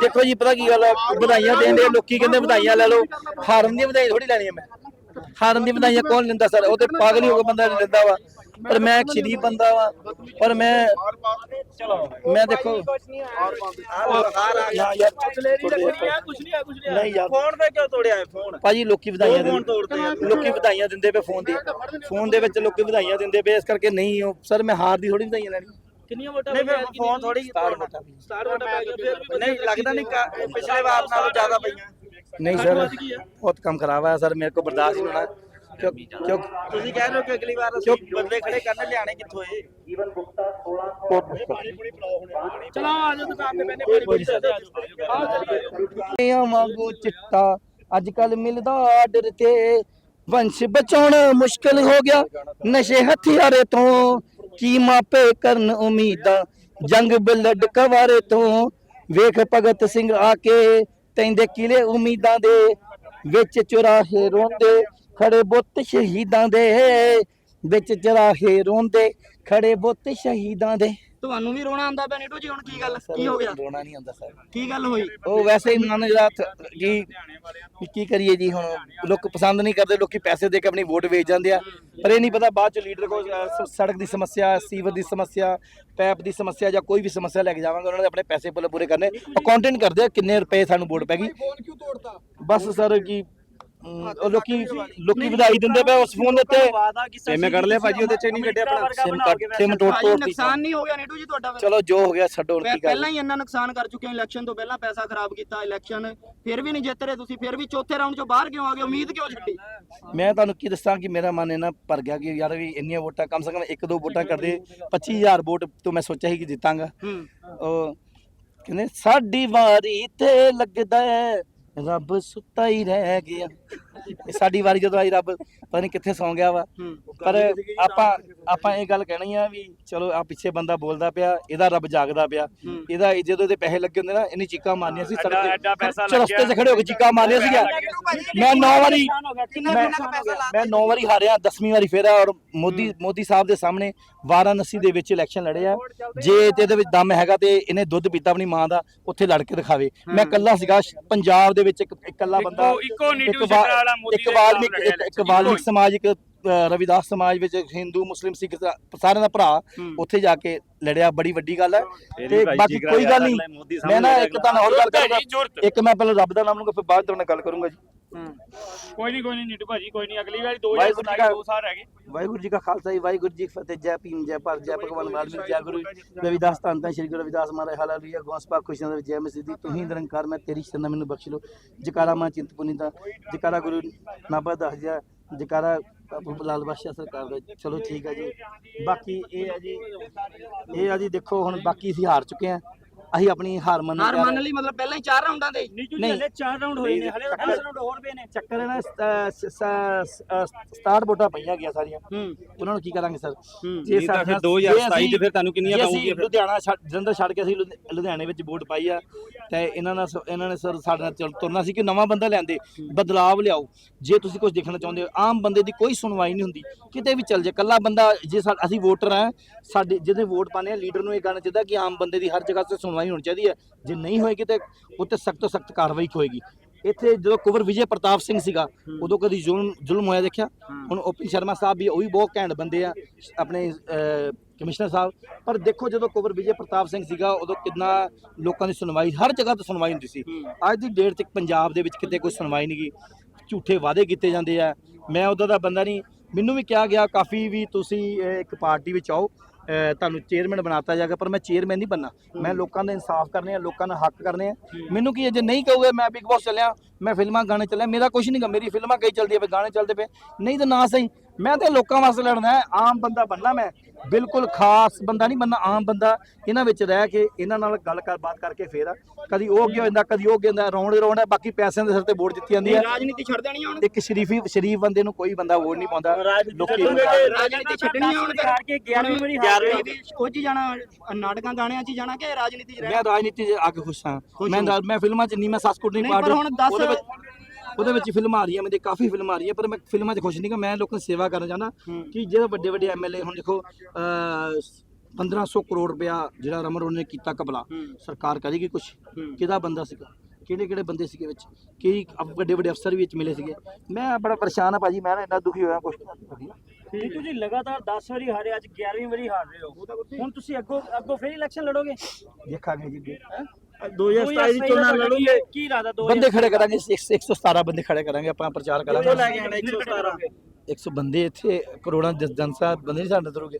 ਦੇਖੋ ਜੀ ਪਤਾ ਕੀ ਗੱਲ ਆ ਵਧਾਈਆਂ ਦੇਣ ਦੇ ਲੋਕੀ ਕਹਿੰਦੇ ਵਧਾਈਆਂ ਲੈ ਲਓ। ਹਾਰਨ ਦੀ ਵਧਾਈ ਥੋੜੀ ਲੈਣੀ ਹੈ ਮੈਂ। ਹਾਰਨ ਦੀ ਵਧਾਈਆਂ ਕੌਣ ਲੈਂਦਾ ਸਰ? ਉਹ ਤੇ ਪਾਗਲ ਹੀ ਹੋ ਕੇ ਬੰਦਾ ਲੈਂਦਾ ਵਾ। ਪਰ ਮੈਂ ਇੱਕ ਸ਼ਰੀਫ ਬੰਦਾ ਵਾ ਪਰ ਮੈਂ ਮੈਂ ਦੇਖੋ ਆ ਨਹੀਂ ਆ ਕੁਛ ਨਹੀਂ ਨਹੀਂ ਯਾਰ। ਫੋਨ ਤੇ ਕਿਉਂ ਤੋੜਿਆ ਫੋਨ? ਭਾਜੀ ਲੋਕੀ ਵਧਾਈਆਂ ਦਿੰਦੇ ਤੋੜਦੇ ਆ। ਲੋਕੀ ਵਧਾਈਆਂ ਦਿੰਦੇ ਪਏ ਫੋਨ ਦੀ। ਫੋਨ ਦੇ ਵਿੱਚ ਲੋਕੀ ਵਧਾਈਆਂ ਦਿੰਦੇ ਪਏ ਇਸ ਕਰਕੇ ਨਹੀਂ ਉਹ ਸਰ ਮੈਂ ਹਾਰ ਦੀ ਥੋੜੀ ਵਧਾਈਆਂ ਲੈਣੀ। ਕਿੰਨੀਆਂ ਵੋਟਾਂ ਨਹੀਂ ਫਿਰ ਫੋਨ ਥੋੜੀ ਸਟਾਰ ਵੋਟਾਂ ਪਈਆਂ। ਸਟਾਰ ਵੋਟਾਂ ਪੈ ਗਈ ਫਿਰ ਨਹੀਂ ਲੱਗਦਾ ਨਹੀਂ ਕਾ- ਪਿਛਲੇ ਵਾਰ ਨਾਲੋਂ ਜ਼ਿਆਦਾ ਪਈਆਂ। ਨਹੀਂ ਸਰ ਬਹੁਤ ਕੰਮ ਖਰਾਬ ਹੈ ਸਰ ਮੇਰੇ ਕੋ ਬਰਦਾਸ਼ਤ ਨਹੀਂ ਹੋਣਾ। ਕਿਉਂ ਕਿਉਂ ਤੁਸੀਂ ਕਹਿ ਰਹੇ ਹੋ ਕਿ ਅਗਲੀ ਵਾਰ ਅਸੀਂ ਬੰਦੇ ਖੜੇ ਕਰਨ ਲਿਆਣੇ ਕਿੱਥੋਂ ਏ ਚਲੋ ਆ ਜਾਓ ਦੁਕਾਨ ਤੇ ਮੈਨੇ ਸਕਦੇ ਆ ਜਾਓ ਆ ਵਾਂਗੂ ਚਿੱਟਾ ਅੱਜ ਕੱਲ ਮਿਲਦਾ ਆਰਡਰ ਤੇ। ਵੰਸ਼ ਬਚਾਉਣਾ ਮੁਸ਼ਕਲ ਹੋ ਗਿਆ ਨਸ਼ੇ ਹਥਿਆਰੇ ਤੋਂ। ਕੀ ਮਾਪੇ ਕਰਨ ਉਮੀਦਾਂ, ਜੰਗ ਬਲੱਡ ਕਵਾਰੇ ਤੋਂ। ਵੇਖ ਭਗਤ ਸਿੰਘ ਆ ਕੇ ਤੈਂਦੇ ਕਿਲੇ ਉਮੀਦਾਂ ਦੇ ਵਿੱਚ ਚੁਰਾਹੇ ਰੋਂਦੇ, ਖੜੇ ਬੁੱਤ ਸ਼ਹੀਦਾਂ ਦੇ ਵਿੱਚ ਚੁਰਾਹੇ ਰੋਂਦੇ, ਖੜੇ ਬੁੱਤ ਸ਼ਹੀਦਾਂ ਦੇ ਤੁਹਾਨੂੰ ਵੀ ਰੋਣਾ ਆਂਦਾ ਪਿਆ ਨੀਟੂ ਜੀ ਹੁਣ ਕੀ ਗੱਲ ਕੀ ਹੋ ਗਿਆ? ਰੋਣਾ ਨਹੀਂ ਆਉਂਦਾ ਸਰ। ਕੀ ਗੱਲ ਹੋਈ? ਉਹ ਵੈਸੇ ਹੀ ਮਨ ਜਿਹੜਾ ਜੀ ਕੀ ਕਰੀਏ ਜੀ ਹੁਣ ਲੋਕ ਪਸੰਦ ਨਹੀਂ ਕਰਦੇ ਲੋਕੀ ਪੈਸੇ ਦੇ ਕੇ ਆਪਣੀ ਵੋਟ ਵੇਚ ਜਾਂਦੇ ਆ। ਪਰ ਇਹ ਨਹੀਂ ਪਤਾ ਬਾਅਦ ਚ ਲੀਡਰ ਕੋਲ ਸੜਕ ਦੀ ਸਮੱਸਿਆ ਸੀਵਰ ਦੀ ਸਮੱਸਿਆ ਪੈਪ ਦੀ ਸਮੱਸਿਆ ਜਾਂ ਕੋਈ ਵੀ ਸਮੱਸਿਆ ਲੈ ਕੇ ਜਾਵਾਂਗੇ ਉਹਨਾਂ ਨੇ ਆਪਣੇ ਪੈਸੇ ਪੂਰੇ ਕਰਨੇ। ਅਕਾਊਂਟੈਂਟ ਕਰਦੇ ਆ ਕਿੰਨੇ ਰੁਪਏ ਸਾਨੂੰ ਵੋਟ ਪੈ ਗਈ। ਬਸ ਸਰ ਕੀ ਅਮ, ਉਹ ਲੋਕੀ ਲੋਕੀ ਵਧਾਈ ਦਿੰਦੇ ਪਏ ਉਸ ਫੋਨ ਦੇ ਉੱਤੇ। ਸਿਮ ਕੱਢ ਲਿਆ ਭਾਜੀ ਉਹਦੇ ਚ ਨਹੀਂ ਕੱਢਿਆ ਆਪਣਾ ਸਿਮ ਕੱਢ ਸਿਮ ਤੋੜ ਭਾਜੀ ਤੋੜ ਨੁਕਸਾਨ ਨਹੀਂ ਹੋ ਗਿਆ ਨੀਟੂ ਜੀ ਤੁਹਾਡਾ? ਚਲੋ ਜੋ ਹੋ ਗਿਆ ਛੱਡੋ ਕੀ ਕਰ ਪਹਿਲਾਂ ਹੀ ਇੰਨਾ ਨੁਕਸਾਨ ਕਰ ਚੁੱਕੇ ਹੋ ਇਲੈਕਸ਼ਨ ਤੋਂ ਪਹਿਲਾਂ ਪੈਸਾ ਖਰਾਬ ਕੀਤਾ ਇਲੈਕਸ਼ਨ ਫਿਰ ਵੀ ਨਹੀਂ ਜਿੱਤ ਰਹੇ ਤੁਸੀਂ ਫਿਰ ਵੀ ਚੌਥੇ ਰਾਊਂਡ ਚੋਂ ਬਾਹਰ ਕਿਉਂ ਆ ਗਏ? ਉਮੀਦ ਕਿਉਂ ਛੱਡੀ? ਮੈਂ ਤੁਹਾਨੂੰ ਕੀ ਦੱਸਾਂ ਕਿ ਮੇਰਾ ਮਨ ਇਹਨਾਂ ਭਰ ਗਿਆ ਕਿ ਯਾਰ ਵੀ ਇੰਨੀਆਂ ਵੋਟਾਂ ਕਮ ਸੇ ਕਮ ਇੱਕ ਦੋ ਵੋਟਾਂ ਕਰਦੇ 25000 ਵੋਟ ਤੋਂ ਮੈਂ ਸੋਚਿਆ ਸੀ ਕਿ ਜਿੱਤਾਂਗਾ। ਹੂੰ। ਉਹ ਕਹਿੰਦੇ ਸਾਡੀ ਵਾਰੀ ਤੇ ਲੱਗਦਾ ਹੈ ਰੱਬ ਸੁੱਤਾ ਹੀ ਰਹਿ ਗਿਆ। ਇਹ ਸਾਡੀ ਵਾਰੀ ਜਦੋਂ ਆਈ ਰੱਬ ਪਤਾ ਨਹੀਂ ਕਿੱਥੇ ਸੌਂ ਗਿਆ ਵਾ। ਪਰ ਆਪਾਂ ਆਪਾਂ ਇਹ ਗੱਲ ਕਹਿਣੀ ਆ ਵੀ ਚਲੋ ਆ ਪਿੱਛੇ ਬੰਦਾ ਬੋਲਦਾ ਪਿਆ ਇਹਦਾ ਰੱਬ ਜਾਗਦਾ ਪਿਆ। ਇਹਦਾ ਜਦੋਂ ਇਹਦੇ ਪੈਸੇ ਲੱਗੇ ਹੁੰਦੇ ਨਾ ਇਹਨੇ ਚੀਕਾਂ ਮਾਰਨੀਆਂ ਸੀ ਸੜਕ ਐਡਾ- ਐਡਾ ਤੇ ਪੈਸਾ ਚਰਸਤੇ 'ਚ ਖੜੇ ਹੋ ਕੇ ਚੀਕਾਂ ਮਾਰਨੀਆਂ ਸੀਗਾ ਮੈਂ 9 ਵਾਰੀ ਮੈਂ ਮੈਂ 9 ਵਾਰੀ ਹਾਰਿਆ 10ਵੀਂ ਵਾਰੀ ਫੇਰ ਆ ਔਰ ਮੋਦੀ ਮੋਦੀ ਸਾਹਿਬ ਦੇ ਸਾਹਮਣੇ ਵਾਰਾਣਸੀ ਦੇ ਵਿੱਚ ਇਲੈਕਸ਼ਨ ਲੜੇ ਆ। ਜੇ ਤੇ ਇਹਦੇ ਵਿੱਚ ਦਮ ਹੈਗਾ ਤੇ ਇਹਨੇ ਦੁੱਧ ਪੀਤਾ ਆਪਣੀ ਮਾਂ ਦਾ ਉੱਥੇ ਲੜ ਕੇ ਦਿਖਾਵੇ। ਮੈਂ ਇਕੱਲਾ ਸੀਗਾ ਪੰਜਾਬ ਦੇ ਵਿੱਚ ਇੱਕ ਇਕੱਲਾ ਬੰਦਾ ਇੱਕੋ ਵਾਲਮੀਕ ਇੱਕ- ਵਾਲਮੀਕ ਸਮਾਜ ਇੱਕ ਰਵਿਦਾਸ ਸਮਾਜ ਵਿੱਚ ਹਿੰਦੂ ਮੁਸਲਿਮ ਸਿੱਖ ਸਾਰਿਆਂ ਦਾ ਭਰਾ। ਉੱਥੇ ਜਾ ਕੇ ਲੜਿਆ ਬੜੀ ਵੱਡੀ ਗੱਲ ਹੈ। ਤੇ ਬਾਕੀ ਕੋਈ ਗੱਲ ਨਹੀਂ। ਮੈਂ ਨਾ ਇੱਕ ਤੁਹਾਨੂੰ ਹੋਰ ਗੱਲ ਕਰਾਂਗਾ। ਇੱਕ ਮੈਂ ਪਹਿਲਾਂ ਰੱਬ ਦਾ ਨਾਮ ਲਊਂਗਾ ਫਿਰ ਬਾਅਦ ਤੁਹਾਡੇ ਨਾਲ ਗੱਲ ਕਰੂੰਗਾ ਜੀ। ਕੋਈ ਨਹੀਂ ਕੋਈ ਨਹੀਂ ਨੀਟੂ ਭਾਜੀ ਕੋਈ ਨਹੀਂ ਅਗਲੀ ਵਾਰੀ ਵਾਹਿਗੁਰੂ ਜੀ ਕਾ- 2027 ਦੋ ਸਾਲ ਰਹਿ ਗਏ। ਵਾਹਿਗੁਰੂ ਜੀ ਕਾ ਖਾਲਸਾ ਜੀ ਵਾਹਿਗੁਰੂ ਜੀ ਕੀ ਫਤਿਹ ਜੈ ਭੀਮ ਜੈ ਭਾਰਤ ਜੈ ਭਗਵਾਨ ਵਾਲਮੀਕ ਜੈ ਗੁਰੂ। ਰਵਿਦਾਸ ਧੰਨ ਧੰਨ ਸ਼੍ਰੀ ਗੁਰੂ ਰਵਿਦਾਸ ਮਹਾਰਾਜ ਹਾਲੇਲੂਇਆ ਗੋਸਪਾ ਖੁਸ਼ੀਆਂ ਦੇ ਵਿੱਚ ਜੈ ਮਸੀਹ ਦੀ ਤੂੰ ਹੀ ਨਿਰੰਕਾਰ ਮੈਂ ਤੇਰੀ ਸ਼ਰਨ ਮੈਨੂੰ ਬਖਸ਼ ਲੋ ਜਕਾਰਾ ਮਾਂ ਚਿੰਤਪੁਰਨੀ ਦਾ ਜਕਾਰਾ ਗੁਰੂ ਨਾਭਾ ਦਸ ਜਾ ਜਕਾਰਾ ਲਾਲ ਬਾਦਸ਼ਾਹ ਸਰਕਾਰ ਦਾ। ਚਲੋ ਠੀਕ ਹੈ ਜੀ। ਬਾਕੀ ਇਹ ਹੈ ਜੀ, ਇਹ ਆ ਜੀ ਦੇਖੋ ਹੁਣ ਬਾਕੀ ਅਸੀਂ ਹਾਰ ਚੁੱਕੇ ਆ। ਅਸੀਂ ਆਪਣੀ ਹਾਰ ਮੰਨ ਹਾਰ ਮੰਨ ਲਈ ਮਤਲਬ ਪਹਿਲਾਂ ਹੀ ਚਾਰ ਰਾਊਂਡਾਂ ਦੇ। ਨੀਟੂ ਨਹੀਂ। ਹਲੇ 4 ਰਾਉਂਡ ਹੋਏ ਨੇ ਹਲੇ 10 ਰਾਉਂਡ ਹੋਰ ਪਏ ਨੇ। ਚੱਕਰ ਹੈ ਨਾ 67 ਵੋਟਾਂ ਪਈਆਂ ਗਿਆ ਸਾਰੀਆਂ। ਹੂੰ। ਉਹਨਾਂ ਨੂੰ ਕੀ ਕਰਾਂਗੇ ਸਰ? ਜੇ ਤਾਂ ਸਾਡਾ- 2027 ਜੇ ਚ ਫਿਰ ਤੁਹਾਨੂੰ ਕਿੰਨੀਆਂ ਜੇ ਪਾਉਂਗੀਆਂ ਫਿਰ? ਲੁਧਿਆਣਾ ਜਲੰਧਰ ਛੱਡ ਕੇ ਅਸੀਂ ਲੁਧ- ਲੁਧਿਆਣੇ ਵਿੱਚ ਵੋਟ ਪਾਈ ਆ ਤੇ ਇਹਨਾਂ ਨਾਲ ਇਹਨਾਂ ਨੇ ਸਰ ਸਾਡੇ ਨਾਲ ਤੁਰਨਾ ਸੀ ਕਿ ਨਵਾਂ ਬੰਦਾ ਲਿਆਂਦੇ ਬਦਲਾਵ ਲਿਆਓ। ਜੇ ਤੁਸੀਂ ਕੁਝ ਦੇਖਣਾ ਚਾਹੁੰਦੇ ਹੋ ਆਮ ਬੰਦੇ ਦੀ ਕੋਈ ਸੁਣਵਾਈ ਨਹੀਂ ਹੁੰਦੀ। ਕਿਤੇ ਵੀ ਚੱਲ ਜੇ ਕੱਲਾ ਬੰਦਾ ਜੇ ਅਸੀਂ ਵੋਟਰ ਆ ਸਾਡੇ ਜਿਹਦੇ ਵੋਟ ਪਾਣੇ ਆ ਲੀਡਰ ਨੂੰ ਇਹ ਕਹਿਣਾ ਚਾਹੀਦਾ ਕਿ ਆਮ ਬੰਦੇ ਦੀ ਹਰ ਜਗ੍ਹਾ ਤੇ ਸੁਣਵਾਈ ਹੋਣੀ ਚਾਹੀਦੀ ਹੈ। ਜੇ ਨਹੀਂ ਹੋਏਗੀ ਤੇ ਉੱਤੇ ਸਖਤ ਤੋਂ ਸਖਤ ਕਾਰਵਾਈ ਹੋਏਗੀ। ਇੱਥੇ ਜਦੋਂ ਕੁਵਰ ਵਿਜੇ ਪ੍ਰਤਾਪ ਸਿੰਘ ਸੀਗਾ, ਉਦੋਂ ਕਦੀ ਜ਼ੁਲਮ ਜ਼ੁਲਮ ਹੋਇਆ ਦੇਖਿਆ? ਹੁਣ ਓਪੀ ਸ਼ਰਮਾ ਸਾਹਿਬ ਵੀ ਉਹ ਵੀ ਬਹੁਤ ਘੈਂਟ ਬੰਦੇ ਆ, ਆਪਣੇ ਕਮਿਸ਼ਨਰ ਸਾਹਿਬ। ਪਰ ਦੇਖੋ ਜਦੋਂ ਕੁਵਰ ਵਿਜੇ ਪ੍ਰਤਾਪ ਸਿੰਘ ਸੀਗਾ, ਉਦੋਂ ਕਿੰਨਾ ਲੋਕਾਂ ਦੀ ਸੁਣਵਾਈ, ਹਰ ਜਗ੍ਹਾ ਤੇ ਸੁਣਵਾਈ ਹੁੰਦੀ ਸੀ। ਅੱਜ ਦੀ ਡੇਟ ਤੱਕ ਪੰਜਾਬ ਦੇ ਵਿੱਚ ਕਿਤੇ ਕੋਈ ਸੁਣਵਾਈ ਨਹੀਂ ਗਈ ਝੂਠੇ ਵਾਅਦੇ ਕੀਤੇ ਜਾਂਦੇ ਆ। ਮੈਂ ਉਦੋਂ ਦਾ ਬੰਦਾ ਨਹੀਂ। ਮੈਨੂੰ ਵੀ ਕਿਹਾ ਗਿਆ, ਕਾਫੀ ਵੀ ਤੁਸੀਂ ਇੱਕ ਪਾਰਟੀ ਵਿੱਚ ਆਓ। ਤੁਹਾਨੂੰ ਚੇਅਰਮੈਨ ਬਣਾਤਾ ਜਾਏਗਾ ਪਰ ਮੈਂ ਚੇਅਰਮੈਨ ਨਹੀਂ ਬੰਨਾ ਮੈਂ ਲੋਕਾਂ ਦਾ ਇਨਸਾਫ ਕਰਨੇ ਆ ਲੋਕਾਂ ਦਾ ਹੱਕ ਕਰਨੇ ਆ। ਮੈਨੂੰ ਕੀ ਹੈ, ਜੇ ਨਹੀਂ ਕਹੋਗੇ ਮੈਂ ਬਿਗ ਬਾਸ ਚੱਲਿਆ ਮੈਂ ਫਿਲਮਾਂ ਗਾਣੇ ਚੱਲਿਆ ਮੇਰਾ ਕੁਝ ਨਹੀਂਗਾ ਮੇਰੀ ਫਿਲਮਾਂ ਕਈ ਚੱਲਦੀਆਂ ਪਏ ਗਾਣੇ ਚੱਲਦੇ ਪਏ। ਨਹੀਂ ਤਾਂ ਨਾ ਸਹੀ ਮੈਂ ਤੇ ਲੋਕਾਂ ਵਾਸਤੇ ਲੜਨਾ ਹੈ ਆਮ ਬੰਦਾ ਬੰਨਾ ਮੈਂ। ਬਿਲਕੁਲ ਖਾਸ ਬੰਦਾ ਨਹੀਂ ਬੰਨਾ ਆਮ ਬੰਦਾ ਇਹਨਾਂ ਵਿੱਚ ਰਹਿ ਕੇ ਇਹਨਾਂ ਨਾਲ ਗੱਲ ਕਰ ਬਾਤ ਕਰਕੇ ਫੇਰ ਆ। ਕਦੀ ਉਹ ਹੋ ਜਾਂਦਾ ਕਦੀ ਉਹ ਕੀ ਹੁੰਦਾ ਰੌਂਡ ਹੈ ਬਾਕੀ ਪੈਸਿਆਂ ਦੇ ਸਿਰ ਤੇ ਵੋਟ ਦਿੱਤੀ ਜਾਂਦੀ ਹੈ ਰਾਜਨੀਤੀ ਛੱਡ ਦੇਣੀ ਹੁਣ। ਇੱਕ ਸ਼ਰੀਫੀ ਸ਼ਰੀਫ ਬੰਦੇ ਨੂੰ ਕੋਈ ਬੰਦਾ ਵੋਟ ਨਹੀਂ ਪਾਉਂਦਾ। ਲੋਕੀ ਰਾਜਨੀਤੀ ਛੱਡਣੀ ਹੁਣ ਹਾਰ ਕੇ 11ਵੀਂ ਵਾਰੀ ਹਾਰ ਗਏ। ਵੀ ਉਹ 'ਚ ਜਾਣਾ ਨਾਟਕਾਂ ਗਾਣਿਆਂ 'ਚ ਜਾਣਾ ਕਿ ਰਾਜਨੀਤੀ 'ਚ ਰਹਿਣਾ? ਮੈਂ ਰਾਜਨੀਤੀ 'ਚ ਆ ਕੇ ਖੁਸ਼ ਹਾਂ। ਮੈਂ ਮੈਂ ਫਿਲਮਾਂ 'ਚ ਨਹੀਂ ਮੈਂ ਸੱਸ ਕੁੱਟ ਨਹੀਂ ਨਹੀਂ, ਪਰ ਹੁਣ ਦੱਸ- ਉਹਦੇ ਵਿੱਚ ਫਿਲਮਾਂ ਆ ਰਹੀਆਂ ਮੇਰੇ ਕਾਫੀ ਫਿਲਮਾਂ ਆ ਰਹੀਆਂ ਪਰ ਮੈਂ ਫਿਲਮਾਂ 'ਚ ਖੁਸ਼ ਨਹੀਂ ਕਿ ਮੈਂ ਲੋਕਾਂ ਦੀ ਸੇਵਾ ਕਰਨਾ ਚਾਹੁੰਦਾ ਕਿ ਜਿਹੜੇ ਵੱਡੇ ਵੱਡੇ ਐਮਐਲਏ ਹੁਣ ਦੇਖੋ ਅਹ, 1500 ਕਰੋੜ ਰੁਪਇਆ ਜਿਹੜਾ ਰਮਨ ਨੇ ਕੀਤਾ ਕਬਲਾ ਸਰਕਾਰ ਕਰੇਗੀ ਕੁਝ ਕਿਹਦਾ ਬੰਦਾ ਸੀਗਾ ਕਿਹੜੇ ਕਿਹੜੇ ਬੰਦੇ ਸੀਗੇ ਵਿੱਚ ਕਈ ਅਫ- ਵੱਡੇ ਵੱਡੇ ਅਫਸਰ ਵੀ ਵਿੱਚ ਮਿਲੇ ਸੀਗੇ। ਮੈਂ ਬੜਾ ਪਰੇਸ਼ਾਨ ਆ ਭਾਜੀ ਮੈਂ ਨਾ ਇੰਨਾ ਦੁਖੀ ਹੋਇਆ ਕੁਝ ਨੀਟੂ ਜੀ ਲਗਾਤਾਰ 10 ਵਾਰੀ ਹਾਰੇ ਅੱਜ 11ਵੀਂ ਵਾਰੀ ਹਾਰ ਰਹੇ ਹੋ। ਹੁਣ ਤੁਸੀਂ ਅੱਗੋਂ ਅੱਗੋਂ ਫੇਰ ਇਲੈਕਸ਼ਨ ਲੜੋਗੇ? ਦੇਖਾਂਗੇ ਜੀ। 2027 ਦੀ ਚੋਣਾਂ ਲੜੋਗੇ? ਕੀ ਬੰਦੇ ਖੜੇ ਕਰਾਂਗੇ 117 ਬੰਦੇ ਖੜੇ ਕਰਾਂਗੇ ਆਪਾਂ ਪ੍ਰਚਾਰ ਕਰਾਂਗੇ। ਲੈ ਕੇ ਆਣਾ 117 100 ਬੰਦੇ ਇੱਥੇ ਕਰੋੜਾਂ ਜਨ- ਜਨਤਾ ਬੰਦੇ ਨਹੀਂ ਸਾਡੇ ਤੁਰੂਗੇ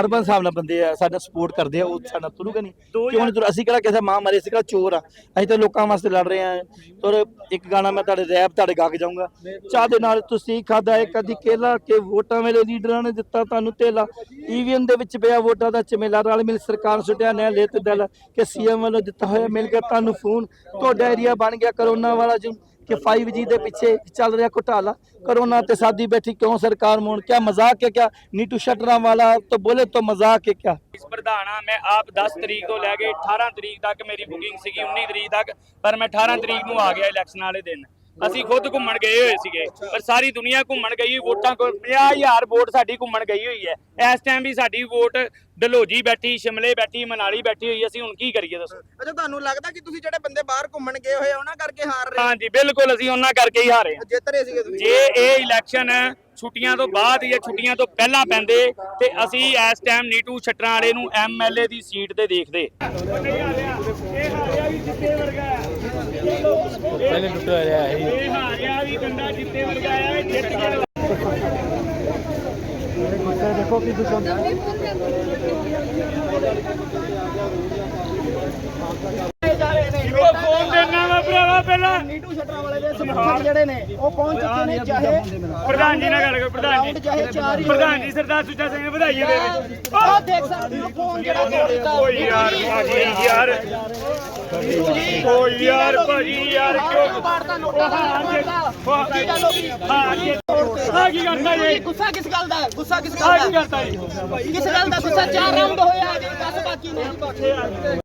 ਅਰਬਨ ਹਿਸਾਬ ਨਾਲ ਬੰਦੇ ਆ ਸਾਡਾ ਸਪੋਰਟ ਕਰਦੇ ਆ ਉਹ ਸਾਡੇ ਤੁਰੂਗਾ ਨਹੀਂ ਕਿਉਂ ਨਹੀਂ ਤੁਰ ਅਸੀਂ ਕਿਹੜਾ ਕਿਸੇ ਮਾਂ ਮਾਰੇ ਅਸੀਂ ਕਿਹੜਾ ਚੋਰ ਆ। ਅਸੀਂ ਤਾਂ ਲੋਕਾਂ ਵਾਸਤੇ ਲੜ ਰਹੇ ਆ। ਔਰ ਇੱਕ ਗਾਣਾ ਮੈਂ ਤੁਹਾਡੇ ਰੈਪ ਤੁਹਾਡੇ ਗਾ ਕੇ ਜਾਊਂਗਾ। ਚਾਹ ਦੇ ਨਾਲ ਤੁਸੀਂ ਖਾਦਾ ਹੈ ਕਦੀ ਕੇਲਾ ਕਿ ਵੋਟਾਂ ਵੇਲੇ ਲੀਡਰਾਂ ਨੇ ਦਿੱਤਾ ਤੁਹਾਨੂੰ ਤੇਲਾ ਈਵੀਐਮ ਦੇ ਵਿੱਚ ਪਿਆ ਵੋਟਾਂ ਦਾ ਚਮੇਲਾ ਰਲ ਮਿਲ ਸਰਕਾਰ ਸੁਟਿਆ ਨੇ ਲੈ ਤੇ ਦਿਲ ਕਿ ਸੀਐਮ ਵੱਲੋਂ ਦਿੱਤਾ ਹੋਇਆ ਮਿਲ ਗਿਆ ਤੁਹਾਨੂੰ ਫੋਨ। ਤੁਹਾਡਾ ਏਰੀਆ ਬਣ ਗਿਆ ਕਰੋਨਾ ਵਾਲਾ ਜੋ ਕਿ 5G ਦੇ ਪਿੱਛੇ ਚੱਲ ਰਿਹਾ ਘੁਟਾਲਾ। ਕਰੋਨਾ ਤੇ ਸਾਦੀ ਬੈਠੀ ਕਿਉਂ ਸਰਕਾਰ ਮੋਣ ਕਿਆ ਮਜ਼ਾਕ ਹੈ ਕਿਆ? ਨੀਟੂ ਸ਼ਟਰਾਂ ਵਾਲਾ ਤਾਂ ਬੋਲੇ ਤਾਂ ਮਜ਼ਾਕ ਹੈ ਕਿਆ? ਇਸ ਪ੍ਰਧਾਨ ਆ ਮੈਂ ਆਪ 10 ਤਰੀਕ ਤੋਂ ਲੈ ਕੇ 18 ਤਰੀਕ ਤੱਕ ਮੇਰੀ ਬੁਕਿੰਗ ਸੀਗੀ 19 ਤਰੀਕ ਤੱਕ, ਪਰ ਮੈਂ 18 ਤਰੀਕ ਨੂੰ ਆ ਗਿਆ ਇਲੈਕਸ਼ਨ ਵਾਲੇ ਦਿਨ। ਅਸੀਂ ਖੁਦ ਘੁੰਮਣ ਗਏ ਹੋਏ ਸੀਗੇ ਪਰ ਸਾਰੀ ਦੁਨੀਆ ਘੁੰਮਣ ਗਈ ਹੋਈ ਵੋਟਾਂ ਕੋਲ 50000 ਵੋਟ ਸਾਡੀ ਘੁੰਮਣ ਗਈ ਹੋਈ ਹੈ। ਇਸ ਟਾਈਮ ਵੀ ਸਾਡੀ ਵੋਟ ਡਲਹੌਜੀ ਬੈਠੀ ਸ਼ਿਮਲੇ ਬੈਠੀ ਮਨਾਲੀ ਬੈਠੀ ਹੋਈ ਅਸੀਂ ਹੁਣ ਕੀ ਕਰੀਏ ਦੱਸੋ? ਅੱਛਾ ਤੁਹਾਨੂੰ ਲੱਗਦਾ ਕਿ ਤੁਸੀਂ ਜਿਹੜੇ ਬੰਦੇ ਬਾਹਰ ਘੁੰਮਣ ਗਏ ਹੋਏ ਆ, ਉਹਨਾਂ ਕਰਕੇ ਹਾਰ ਰਹੇ ਹਾਂਜੀ ਬਿਲਕੁਲ ਅਸੀਂ ਉਹਨਾਂ ਕਰਕੇ ਹੀ ਹਾਰੇ ਹਾਂ। ਜਿੱਤ ਰਹੇ ਸੀਗੇ ਤੁਸੀਂ। ਜੇ ਇਹ ਇਲੈਕਸ਼ਨ ਛੁੱਟੀਆਂ ਤੋਂ ਬਾਅਦ ਜਾਂ ਛੁੱਟੀਆਂ ਤੋਂ ਪਹਿਲਾਂ ਪੈਂਦੇ ਤੇ ਅਸੀਂ ਇਸ ਟਾਈਮ ਨੀਟੂ ਛੱਟਰਾਂ ਵਾਲੇ ਨੂੰ ਐਮਐਲਏ ਦੀ ਸੀਟ ਤੇ ਦੇਖਦੇ। ਪਹਿਲੇ ਟੁੱਟਿਆ ਰਿਹਾ ਇਹ ਹਾਰਿਆ ਵੀ ਕੰਡਾ ਜਿੱਤੇ ਵਰਗਾ ਆ ਇਹ ਜਿੱਤ ਕੇ ਉਹ ਫੋਨ ਦੇਣਾ ਵਾ ਭਰਾਵਾ ਪਹਿਲਾਂ ਨੀਟੂ ਸ਼ਟਰਾਂ ਵਾਲੇ ਦੇ ਸਮਰਥਕ ਜਿਹੜੇ ਨੇ ਉਹ ਪਹੁੰਚ ਚੁੱਕੇ ਨੇ ਚਾਹੇ ਪ੍ਰਧਾਨ ਜੀ ਨਾਲ ਗੱਲ ਕਰੋ ਪ੍ਰਧਾਨ ਜੀ। ਚਾਹੇ ਚਾਰ ਹੀ ਪ੍ਰਧਾਨ ਜੀ ਸਰਦਾਰ ਸੁੱਚਾ ਸਿੰਘ ਵਧਾਈਆਂ ਦੇ ਉਹ ਦੇਖ ਸਕਦੇ ਹੋ ਫੋਨ ਜਿਹੜਾ ਦਿੱਤਾ। ਓ ਯਾਰ ਭਾਜੀ ਯਾਰ। ਓ ਯਾਰ ਭਾਜੀ ਯਾਰ ਕਿਉਂ? ਮਾਰਦਾ ਨੋਟਾ ਦਾ ਕੀ ਗੱਲ ਹੋ ਗਈ? ਹਾਂ ਕੀ ਹਾਂ ਕੀ ਕਰਦਾ ਜੀ? ਗੁੱਸਾ ਕਿਸ ਗੱਲ ਦਾ? ਗੁੱਸਾ ਕਿਸ ਗੱਲ ਕੀ ਦਾ ਕਰਦਾ ਜੀ? ਕਿਸ ਗੱਲ ਦਾ ਗੁੱਸਾ? ਚਾਰ ਰਾਉਂਡ ਹੋਇਆ ਜੀ 10 ਬਾਕੀ ਨੇ।